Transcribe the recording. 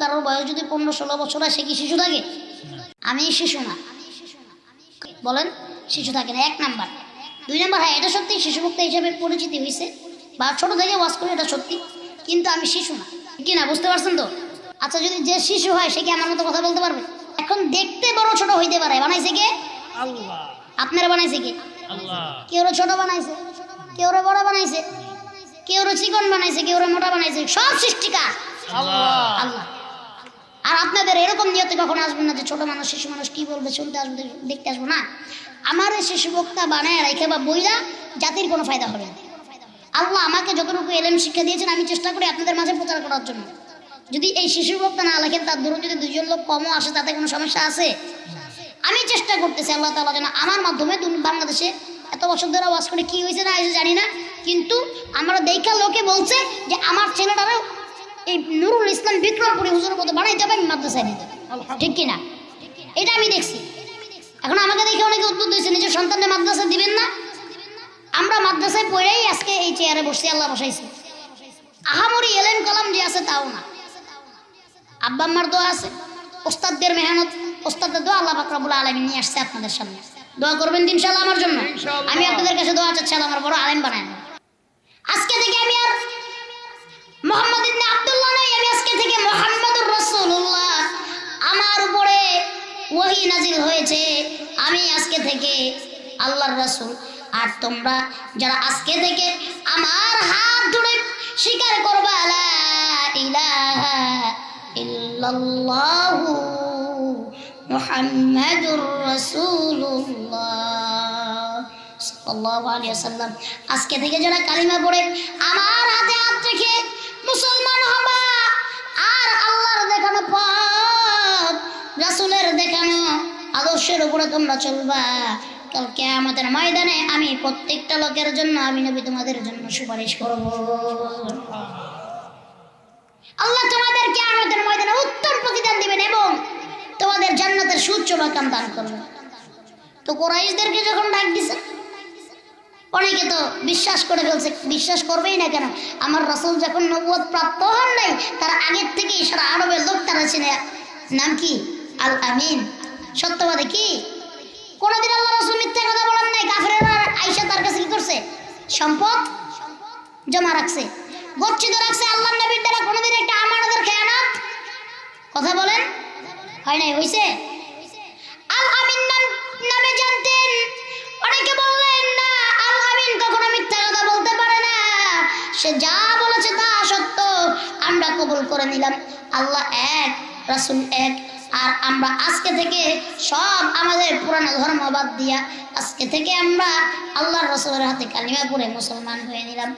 কারোর বয়স যদি পনেরো ষোলো বছর হয় সে কি শিশু থাকে? আমি শিশু না। বলেন শিশু থাকে না। এক নাম্বার। দুই নাম্বার হ্যাঁ এটা সত্যি শিশুভুক্ত হিসেবে পরিচিতি হয়েছে বা ছোট থেকে ওয়াজ করে এটা সত্যি। কিন্তু আমি শিশু না। কি না বুঝতে পারছেন তো? আচ্ছা যদি যে শিশু হয় সে কি আমার মতো কথা বলতে পারবে? এখন দেখতে বড় ছোট হইতে পারে। বানাইছে কে? আপনারা বানাইছে কে? কেউ ছোট বানাইছে? কেউ বড় বানাইছে? কেউ চিকন বানাইছে? কেউ মোটা বানাইছে? সব সৃষ্টিকার। আল্লাহ। এরকম নিয়তে কখনো আসবেন না যে ছোট মানুষ, শিশু মানুষ কি বলবে, শুনতে আসব, দেখতে আসব না। আমার এই শিশু বক্তা বানায় রেখে বা বইলা জাতির কোনো ফায়দা হবে না। আল্লাহ আমাকে যতটুকু এলেম শিক্ষা দিয়েছেন, আমি চেষ্টা করি আপনাদের মাঝে প্রচার করার জন্য। যদি এই শিশু বক্তা না লেখেন, তার ধরুন যদি দুজন লোক কমও আসে, তাতে কোনো সমস্যা আছে? আমি চেষ্টা করতেছি আল্লাহ তালা যেন আমার মাধ্যমে বাংলাদেশে এত বছর ধরে ওয়াজ করে কি হয়েছে না জানি না, কিন্তু আমরা দেখা লোকে বলছে যে আমার ছেলেটারও এই নুরুল ইসলাম বিক্রমপুরি হুজুরের মতো বানাইতে হবে আমি মাদ্রাসায় দিতে ঠিক কিনা? এটা আমি দেখছি। এখন আমাকে দেখে অনেকে উদ্বুদ্ধ হয়েছে নিজের সন্তানের মাদ্রাসা দিবেন না। আমরা মাদ্রাসায় পড়েই আজকে এই চেয়ারে বসছি আল্লাহ বসাইছি। আহামরি এলেন কলাম যে আছে তাও না। আব্বা আম্মার দোয়া আছে ওস্তাদদের মেহনত ওস্তাদের দোয়া আল্লাহ বাকরাবুল আলমী নিয়ে আসছে আপনাদের সামনে। দোয়া করবেন ইনশাল্লাহ আমার জন্য। আমি আপনাদের কাছে দোয়া চাচ্ছি আমার বড় আলেম বানায় আজকে থেকে আমি ওহী নাজিল হয়েছে, আমি আজকে থেকে আল্লাহর রাসূল। আর তোমরা যারা আজকে থেকে আমার হাত ধরে স্বীকার করবা ইল্লাল্লাহু মুহাম্মাদুর রাসূলুল্লাহ সাল্লাল্লাহু আলাইহি আজকে থেকে যারা কালিমা পড়ে, আমার হাতে হাত রেখে মুসলমান আদর্শের উপরে তোমরা চলবা। কালকে আমাদের ময়দানে আমি প্রত্যেকটা লোকের জন্য, আমি নবী তোমাদের জন্য সুপারিশ করব। আল্লাহ তোমাদেরকে আমাদের ময়দানে উত্তম প্রতিদান দিবেন এবং তোমাদের জান্নাতের সুচ্চ বাকাম দান করবেন। তো কোরাইশদেরকে যখন ডাক দিছে, অনেকে তো বিশ্বাস করে ফেলছে, বিশ্বাস করবেই না কেন? আমার রসুল যখন নবুয়ত প্রাপ্ত হন নাই, তার আগের থেকেই সারা আরবের লোক তারা চিনে। নাম কি? আল আমিন সত্যবাদী কি? কোনোদিন আল্লাহ রসুল মিথ্যা কথা বলেন নাই কাফেরা আইসা তার কাছে কি করছে? সম্পদ জমা রাখছে। গচ্ছিত রাখছে আল্লাহ নবীর দ্বারা, কোনোদিন একটা আমানতের খেয়ানত? কথা বলেন। হয় নাই, হইছে? সে যা বলেছে তা সত্য। আমরা কবুল করে নিলাম। আল্লাহ এক, রাসূল এক। আর আমরা আজকে থেকে সব আমাদের পুরানো ধর্ম বাদ দিয়া আজকে থেকে আমরা আল্লাহর রসুলের হাতে কালিমা পড়ে মুসলমান হয়ে নিলাম।